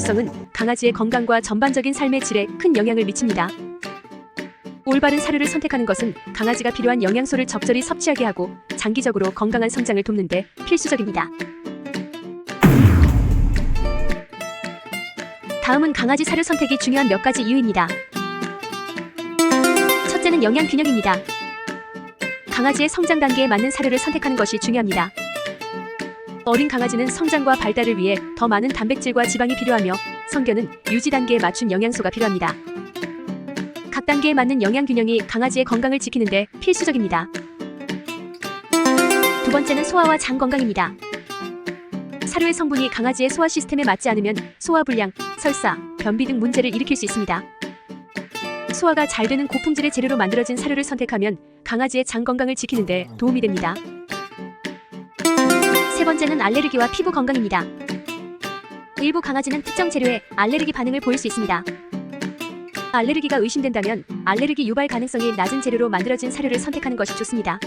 중요성은 강아지의 건강과 전반적인 삶의 질에 큰 영향을 미칩니다. 올바른 사료를 선택하는 것은 강아지가 필요한 영양소를 적절히 섭취하게 하고 장기적으로 건강한 성장을 돕는 데 필수적입니다. 다음은 강아지 사료 선택이 중요한 몇 가지 이유입니다. 첫째는 영양 균형입니다. 강아지의 성장 단계에 맞는 사료를 선택하는 것이 중요합니다. 어린 강아지는 성장과 발달을 위해 더 많은 단백질과 지방이 필요하며 성견은 유지 단계에 맞춘 영양소가 필요합니다. 각 단계에 맞는 영양 균형이 강아지의 건강을 지키는데 필수적입니다. 두 번째는 소화와 장 건강입니다. 사료의 성분이 강아지의 소화 시스템에 맞지 않으면 소화 불량, 설사, 변비 등 문제를 일으킬 수 있습니다. 소화가 잘 되는 고품질의 재료로 만들어진 사료를 선택하면 강아지의 장 건강을 지키는데 도움이 됩니다. 세 번째는 알레르기와 피부 건강입니다. 일부 강아지는 특정 재료에 알레르기 반응을 보일 수 있습니다. 알레르기가 의심된다면 알레르기 유발 가능성이 낮은 재료로 만들어진 사료를 선택하는 것이 좋습니다.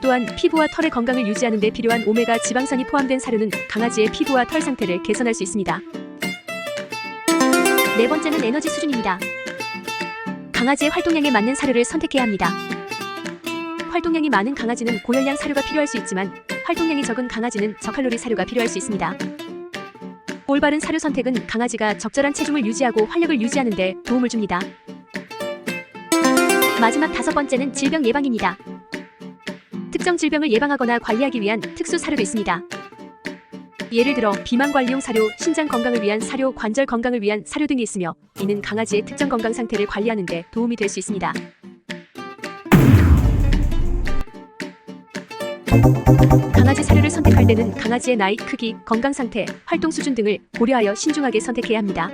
또한 피부와 털의 건강을 유지하는 데 필요한 오메가 지방산이 포함된 사료는 강아지의 피부와 털 상태를 개선할 수 있습니다. 네 번째는 에너지 수준입니다. 강아지의 활동량에 맞는 사료를 선택해야 합니다. 활동량이 많은 강아지는 고열량 사료가 필요할 수 있지만 활동량이 적은 강아지는 저칼로리 사료가 필요할 수 있습니다. 올바른 사료 선택은 강아지가 적절한 체중을 유지하고 활력을 유지하는 데 도움을 줍니다. 마지막 다섯 번째는 질병 예방입니다. 특정 질병을 예방하거나 관리하기 위한 특수 사료도 있습니다. 예를 들어 비만 관리용 사료, 신장 건강을 위한 사료, 관절 건강을 위한 사료 등이 있으며 이는 강아지의 특정 건강 상태를 관리하는 데 도움이 될 수 있습니다. 때는 강아지의 나이, 크기, 건강 상태, 활동 수준 등을 고려하여 신중하게 선택해야 합니다.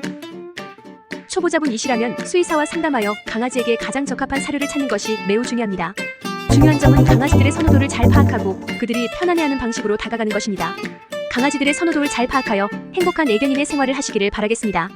초보자분이시라면 수의사와 상담하여 강아지에게 가장 적합한 사료를 찾는 것이 매우 중요합니다. 중요한 점은 강아지들의 선호도를 잘 파악하고 그들이 편안해하는 방식으로 다가가는 것입니다. 강아지들의 선호도를 잘 파악하여 행복한 애견인의 생활을 하시기를 바라겠습니다.